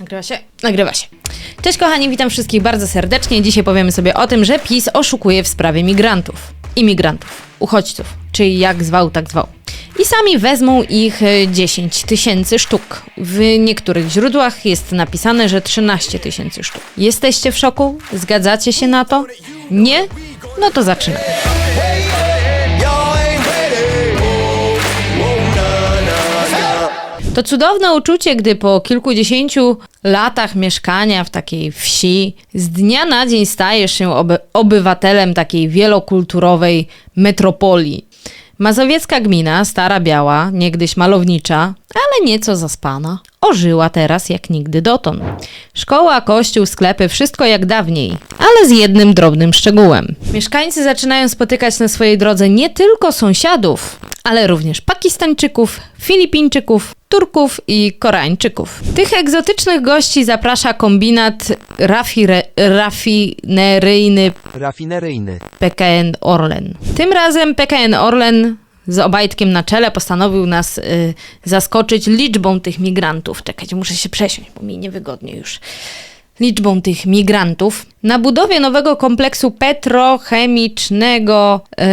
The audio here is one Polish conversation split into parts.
Nagrywa się? Nagrywa się. Cześć kochani, witam wszystkich bardzo serdecznie. Dzisiaj powiemy sobie o tym, że PiS oszukuje w sprawie migrantów. Imigrantów, uchodźców, czyli jak zwał, tak zwał. I sami wezmą ich e, 10 tysięcy sztuk. W niektórych źródłach jest napisane, że 13 tysięcy sztuk. Jesteście w szoku? Zgadzacie się na to? Nie? No to zaczynamy. To cudowne uczucie, gdy po kilkudziesięciu latach mieszkania w takiej wsi z dnia na dzień stajesz się oby, obywatelem takiej wielokulturowej metropolii. Mazowiecka gmina, stara biała, niegdyś malownicza, ale nieco zaspana, ożyła teraz jak nigdy dotąd. Szkoła, kościół, sklepy, wszystko jak dawniej, ale z jednym drobnym szczegółem. Mieszkańcy zaczynają spotykać na swojej drodze nie tylko sąsiadów, ale również Pakistańczyków, Filipińczyków, Turków i Koreańczyków. Tych egzotycznych gości zaprasza kombinat rafire, rafineryjny Rafineryjny. PKN Orlen. Tym razem PKN Orlen z Obajtkiem na czele postanowił nas y, zaskoczyć liczbą tych migrantów. Czekajcie, muszę się przesiąść, bo mi niewygodnie już. Liczbą tych migrantów. Na budowie nowego kompleksu petrochemicznego yy,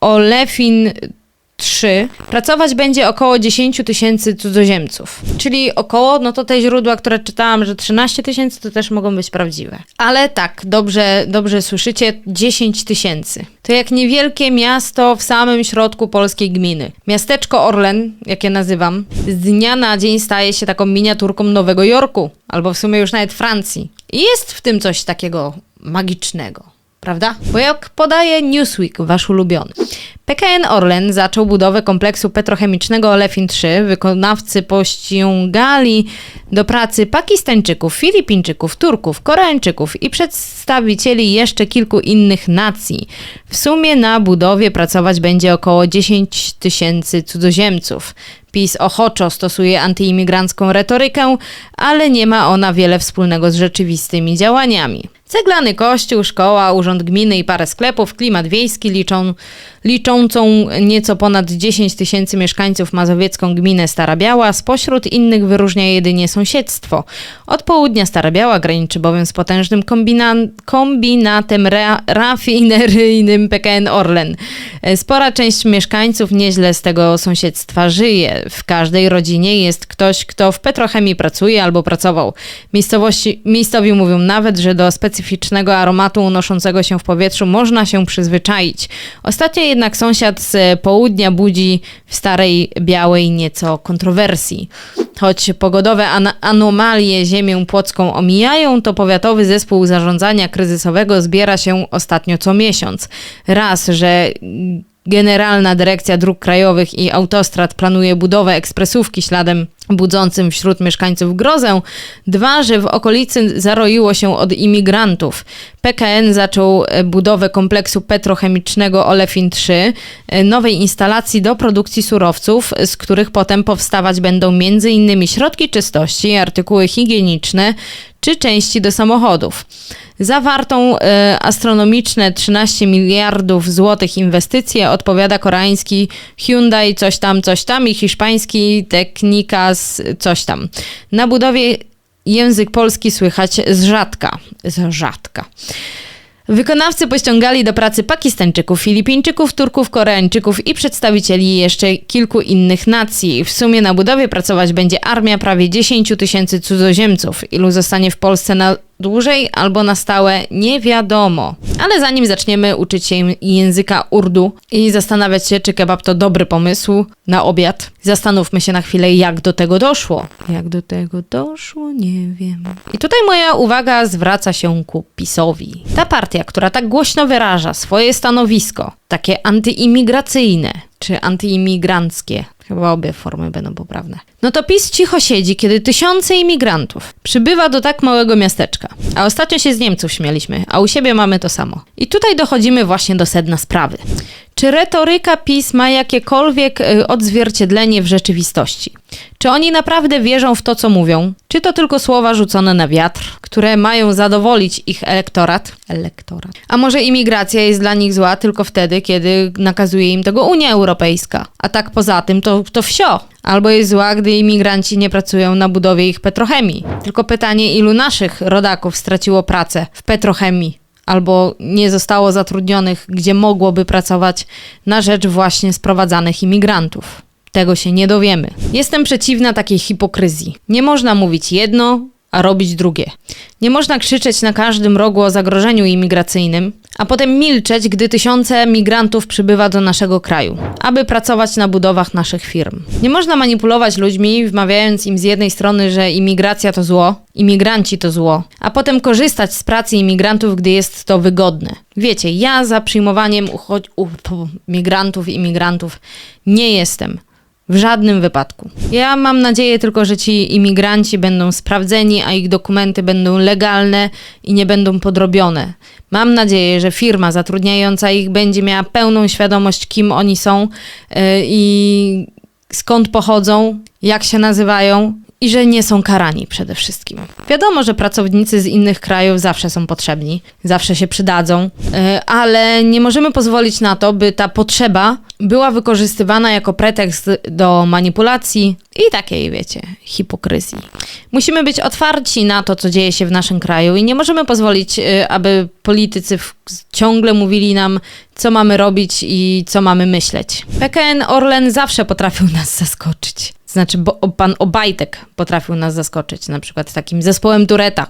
Olefin 3 pracować będzie około 10 tysięcy cudzoziemców. Czyli około, no to te źródła, które czytałam, że 13 tysięcy, to też mogą być prawdziwe. Ale tak, dobrze, dobrze słyszycie, 10 tysięcy. To jak niewielkie miasto w samym środku polskiej gminy. Miasteczko Orlen, jak je nazywam, z dnia na dzień staje się taką miniaturką Nowego Jorku, albo w sumie już nawet Francji. I jest w tym coś takiego magicznego. Prawda? Bo jak podaje Newsweek, wasz ulubiony, PKN Orlen zaczął budowę kompleksu petrochemicznego Olefin 3. Wykonawcy pościągali do pracy Pakistańczyków, Filipińczyków, Turków, Koreańczyków i przedstawicieli jeszcze kilku innych nacji. W sumie na budowie pracować będzie około 10 tysięcy cudzoziemców. PiS ochoczo stosuje antyimigrancką retorykę, ale nie ma ona wiele wspólnego z rzeczywistymi działaniami. Ceglany kościół, szkoła, urząd gminy i parę sklepów, klimat wiejski liczą, liczącą nieco ponad 10 tysięcy mieszkańców mazowiecką gminę Stara Biała, spośród innych wyróżnia jedynie sąsiedztwo. Od południa Stara Biała graniczy bowiem z potężnym kombina- kombinatem ra- rafineryjnym PKN Orlen. E, Spora część mieszkańców nieźle z tego sąsiedztwa żyje. W każdej rodzinie jest ktoś, kto w petrochemii pracuje albo pracował. Miejscowości, miejscowi mówią nawet, że do specyficznego aromatu unoszącego się w powietrzu można się przyzwyczaić. Ostatnio jednak sąsiad z południa budzi w Starej Białej nieco kontrowersji. Choć pogodowe an- anomalie ziemię płocką omijają, to powiatowy zespół zarządzania kryzysowego zbiera się ostatnio co miesiąc. Raz, że Generalna Dyrekcja Dróg Krajowych i Autostrad planuje budowę ekspresówki śladem budzącym wśród mieszkańców grozę. Dwa, że w okolicy zaroiło się od imigrantów. PKN zaczął e, budowę kompleksu petrochemicznego Olefin 3, e, nowej instalacji do produkcji surowców, z których potem powstawać będą m.in. środki czystości, artykuły higieniczne czy części do samochodów. Zawartą e, astronomiczne 13 miliardów złotych inwestycje odpowiada koreański Hyundai coś tam, coś tam i hiszpański Technicas coś tam. Na budowie język polski słychać z rzadka. Z rzadka. Wykonawcy pościągali do pracy Pakistańczyków, Filipińczyków, Turków, Koreańczyków i przedstawicieli jeszcze kilku innych nacji. W sumie na budowie pracować będzie armia prawie 10 tysięcy cudzoziemców. Ilu zostanie w Polsce na dłużej albo na stałe, nie wiadomo. Ale zanim zaczniemy uczyć się języka urdu i zastanawiać się, czy kebab to dobry pomysł na obiad, zastanówmy się na chwilę, jak do tego doszło. Jak do tego doszło, nie wiem. I tutaj moja uwaga zwraca się ku PiSowi. Ta partia, która tak głośno wyraża swoje stanowisko, takie antyimigracyjne czy antyimigranckie, chyba obie formy będą poprawne. No to PiS cicho siedzi, kiedy tysiące imigrantów przybywa do tak małego miasteczka. A ostatnio się z Niemców śmialiśmy, a u siebie mamy to samo. I tutaj dochodzimy właśnie do sedna sprawy. Czy retoryka PiS ma jakiekolwiek y, odzwierciedlenie w rzeczywistości? Czy oni naprawdę wierzą w to, co mówią? Czy to tylko słowa rzucone na wiatr, które mają zadowolić ich elektorat? Elektorat. A może imigracja jest dla nich zła tylko wtedy, kiedy nakazuje im tego Unia Europejska? A tak poza tym to, to wsio. Albo jest zła, gdy imigranci nie pracują na budowie ich petrochemii. Tylko pytanie, ilu naszych rodaków straciło pracę w petrochemii? Albo nie zostało zatrudnionych, gdzie mogłoby pracować na rzecz właśnie sprowadzanych imigrantów. Tego się nie dowiemy. Jestem przeciwna takiej hipokryzji. Nie można mówić jedno, a robić drugie. Nie można krzyczeć na każdym rogu o zagrożeniu imigracyjnym, a potem milczeć, gdy tysiące migrantów przybywa do naszego kraju, aby pracować na budowach naszych firm. Nie można manipulować ludźmi, wmawiając im z jednej strony, że imigracja to zło, imigranci to zło, a potem korzystać z pracy imigrantów, gdy jest to wygodne. Wiecie, ja za przyjmowaniem ucho- u- migrantów i imigrantów nie jestem. W żadnym wypadku. Ja mam nadzieję tylko, że ci imigranci będą sprawdzeni, a ich dokumenty będą legalne i nie będą podrobione. Mam nadzieję, że firma zatrudniająca ich będzie miała pełną świadomość, kim oni są yy, i skąd pochodzą, jak się nazywają i że nie są karani przede wszystkim. Wiadomo, że pracownicy z innych krajów zawsze są potrzebni, zawsze się przydadzą, yy, ale nie możemy pozwolić na to, by ta potrzeba była wykorzystywana jako pretekst do manipulacji i takiej, wiecie, hipokryzji. Musimy być otwarci na to, co dzieje się w naszym kraju i nie możemy pozwolić, y, aby politycy ciągle mówili nam, co mamy robić i co mamy myśleć. PKN Orlen zawsze potrafił nas zaskoczyć. Znaczy, bo pan Obajtek potrafił nas zaskoczyć, na przykład takim zespołem Tureta.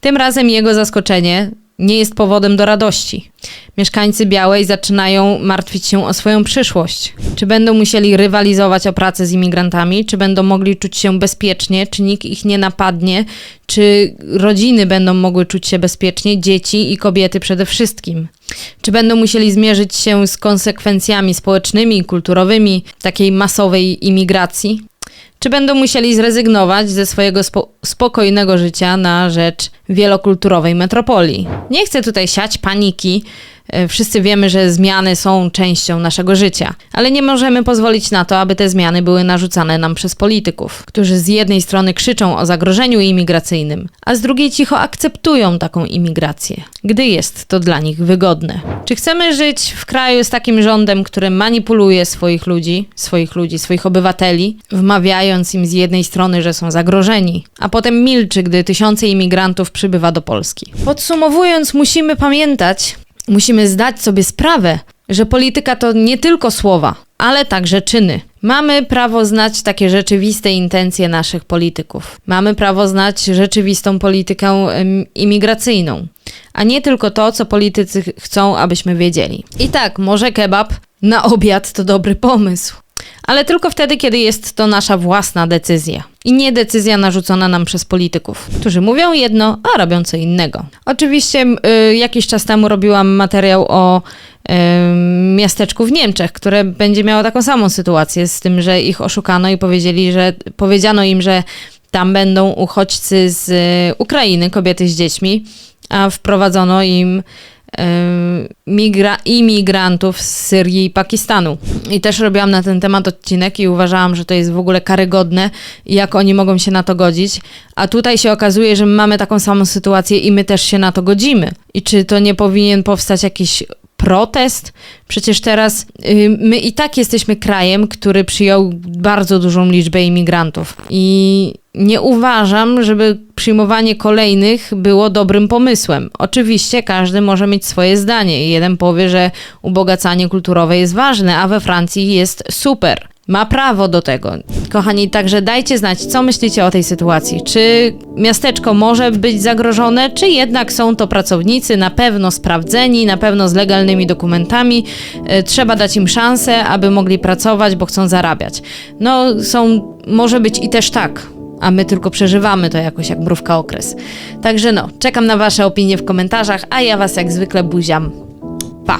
Tym razem jego zaskoczenie nie jest powodem do radości. Mieszkańcy Białej zaczynają martwić się o swoją przyszłość. Czy będą musieli rywalizować o pracę z imigrantami, czy będą mogli czuć się bezpiecznie, czy nikt ich nie napadnie, czy rodziny będą mogły czuć się bezpiecznie, dzieci i kobiety przede wszystkim. Czy będą musieli zmierzyć się z konsekwencjami społecznymi i kulturowymi takiej masowej imigracji? Czy będą musieli zrezygnować ze swojego spo- spokojnego życia na rzecz wielokulturowej metropolii? Nie chcę tutaj siać paniki. E, Wszyscy wiemy, że zmiany są częścią naszego życia, ale nie możemy pozwolić na to, aby te zmiany były narzucane nam przez polityków, którzy z jednej strony krzyczą o zagrożeniu imigracyjnym, a z drugiej cicho akceptują taką imigrację, gdy jest to dla nich wygodne. Czy chcemy żyć w kraju z takim rządem, który manipuluje swoich ludzi, swoich ludzi, swoich obywateli, wmawiając im z jednej strony, że są zagrożeni, a potem milczy, gdy tysiące imigrantów przybywa do Polski? Podsumowując, musimy pamiętać, Musimy zdać sobie sprawę, że polityka to nie tylko słowa, ale także czyny. Mamy prawo znać takie rzeczywiste intencje naszych polityków. Mamy prawo znać rzeczywistą politykę imigracyjną, a nie tylko to, co politycy ch- chcą, abyśmy wiedzieli. I tak, może kebab na obiad to dobry pomysł. Ale tylko wtedy, kiedy jest to nasza własna decyzja. I nie decyzja narzucona nam przez polityków, którzy mówią jedno, a robią co innego. Oczywiście y, jakiś czas temu robiłam materiał o y, miasteczku w Niemczech, które będzie miało taką samą sytuację z tym, że ich oszukano i powiedzieli, że powiedziano im, że tam będą uchodźcy z y, Ukrainy, kobiety z dziećmi, a wprowadzono im migra- imigrantów z Syrii i Pakistanu. I też robiłam na ten temat odcinek i uważałam, że to jest w ogóle karygodne jak oni mogą się na to godzić. A tutaj się okazuje, że my mamy taką samą sytuację i my też się na to godzimy. I czy to nie powinien powstać jakiś protest? Przecież teraz y, my i tak jesteśmy krajem, który przyjął bardzo dużą liczbę imigrantów. I nie uważam, żeby przyjmowanie kolejnych było dobrym pomysłem. Oczywiście każdy może mieć swoje zdanie. Jeden powie, że ubogacanie kulturowe jest ważne, a we Francji jest super. Ma prawo do tego. Kochani, także dajcie znać, co myślicie o tej sytuacji. Czy miasteczko może być zagrożone, czy jednak są to pracownicy na pewno sprawdzeni, na pewno z legalnymi dokumentami. E, Trzeba dać im szansę, aby mogli pracować, bo chcą zarabiać. No, są, może być i też tak a my tylko przeżywamy to jakoś jak mrówka okres. Także no, czekam na Wasze opinie w komentarzach, a ja Was jak zwykle buziam. Pa!